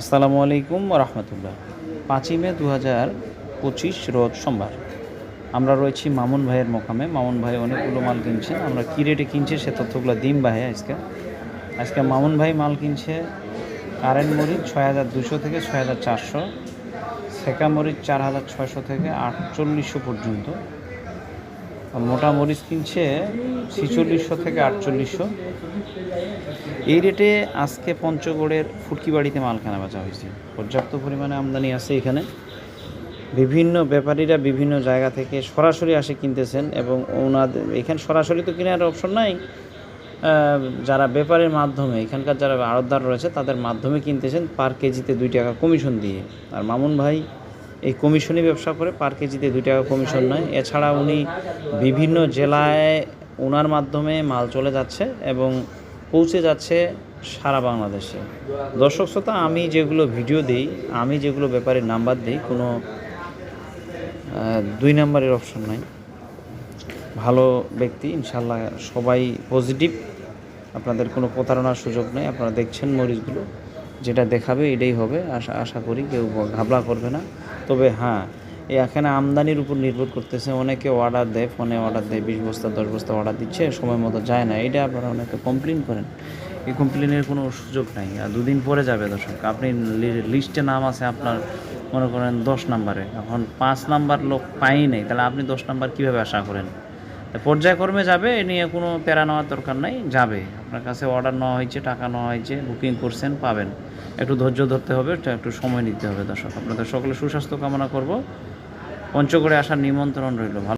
আসসালামু আলাইকুম রহমতুল্লাহ। পাঁচই মে দু হাজার পঁচিশ রোজ সোমবার। আমরা রয়েছি মামুন ভাইয়ের মোকামে। মামুন ভাই অনেকগুলো মাল কিনছেন। আমরা কী রেটে কিনছে সে তথ্যগুলো দিম ভাই আজকে। আজকে মামুন ভাই মাল কিনছে কারেন্ট মরিচ ছয় হাজার দুশো থেকে ছয় হাজার চারশো। সেকা মরিচ চার হাজার ছয়শো থেকে আটচল্লিশশো পর্যন্ত। মোটা মরিচ কিনছে ছিচল্লিশশো থেকে আটচল্লিশশো। এই রেটে আজকে পঞ্চগড়ের ফুটকি বাড়িতে মাল কেনা বেচা হয়েছে। পর্যাপ্ত পরিমাণে আমদানি আছে এখানে। বিভিন্ন ব্যাপারীরা বিভিন্ন জায়গা থেকে সরাসরি আসে কিনতেছেন এবং ওনাদের এখানে সরাসরি তো কেনার অপশন নাই। যারা ব্যাপারের মাধ্যমে, এখানকার যারা আড়তদার রয়েছে, তাদের মাধ্যমে কিনতেছেন পার কেজিতে দুই টাকা কমিশন দিয়ে। আর মামুন ভাই এই কমিশনই ব্যবসা করে পার কেজিতে দুই টাকা কমিশন নয়। এছাড়া উনি বিভিন্ন জেলায় ওনার মাধ্যমে মাল চলে যাচ্ছে এবং পৌঁছে যাচ্ছে সারা বাংলাদেশে। দর্শক শ্রোতা, আমি যেগুলো ভিডিও দিই, আমি যেগুলো ব্যাপারে নাম্বার দিই, কোনো দুই নাম্বারের অপশন নাই। ভালো ব্যক্তি ইনশাল্লাহ সবাই পজিটিভ আপনাদের কোনো প্রতারণার সুযোগ নেই, আপনারা দেখছেন মরিচগুলো। যেটা দেখাবে, এটাই হবে। আশা আশা করি কেউ ঘাবলা করবে না। তবে হ্যাঁ এখানে আমদানির উপর নির্ভর করতেছে। অনেকে অর্ডার দেয়, ফোনে অর্ডার দেয়, বিশ বস্তা, দশ বস্তা অর্ডার দিচ্ছে, সময় মতো যায় না। এটা আপনারা অনেকে কমপ্লেন করেন। এই কমপ্লেনের কোনো সুযোগ নাই। আর দুদিন পরে যাবে দর্শক। আপনি লিস্টে নাম আছে আপনার, মনে করেন দশ নাম্বারে এখন পাঁচ নাম্বার লোক পাই নাই। তাহলে আপনি দশ নাম্বার কীভাবে আশা করেন? পর্যায়ক্রমে যাবে, এ নিয়ে কোনো প্যারা নেওয়ার দরকার নাই, যাবে। আপনার কাছে অর্ডার নেওয়া হয়েছে, টাকা নেওয়া হয়েছে বুকিং করছেন, পাবেন। একটু ধৈর্য ধরতে হবে, একটু- সময় নিতে হবে দর্শক। আপনাদের সকলে সুস্বাস্থ্য কামনা করব। পঞ্চগড়ে আসার নিমন্ত্রণ রইল। ভালো